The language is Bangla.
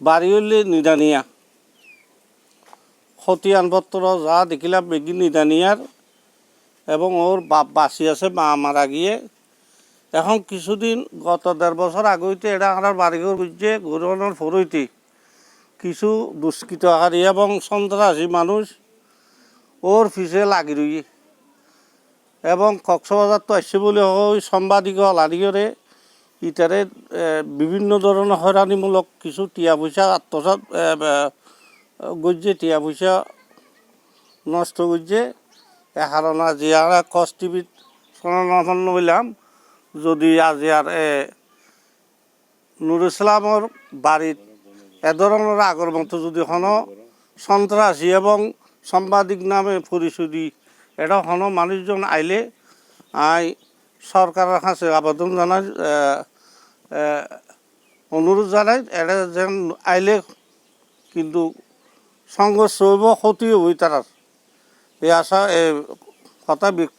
বাড়ি হইলে নিদানিয়া খতিয়ানপত্র যা দেখিলাম বেগি নিদানিয়ার এবং ওর বাপ বাঁচি আছে, মা মারা গিয়ে। এখন কিছুদিন, গত দেড় বছর আগে হইতে এটা আমার বাড়িঘর বুঝছে ঘুরানোর ফরইতে কিছু দুষ্কৃতকারী এবং সন্ত্রাসী মানুষ ওর পিছে লাগি রই এবং কক্সবাজার তো আসছে বলে ওই সাংবাদিক লাড়িয়ে ইটারে বিভিন্ন ধরনের হয়রানিমূলক কিছু টিয়া পয়সা আত্মসাত গজ্জে টিয়া পয়সা নষ্ট করছে এখন আজি আর কস টিভিত সনাতন হইলাম। যদি আজি আর নুর ইসলামর বাড়িত এ ধরনের আগর মতো যদি কোনো সন্ত্রাসী এবং সাংবাদিক নামে পরিচয় এটা কোনো মানুষজন আইলে আই সরকারের কাছে আবেদন এ, অনুরোধ জানাই এটা যেন আইলে কিন্তু সংঘর্ষ হইব, ক্ষতি হই তার এই আশা, এই কথা ব্যক্ত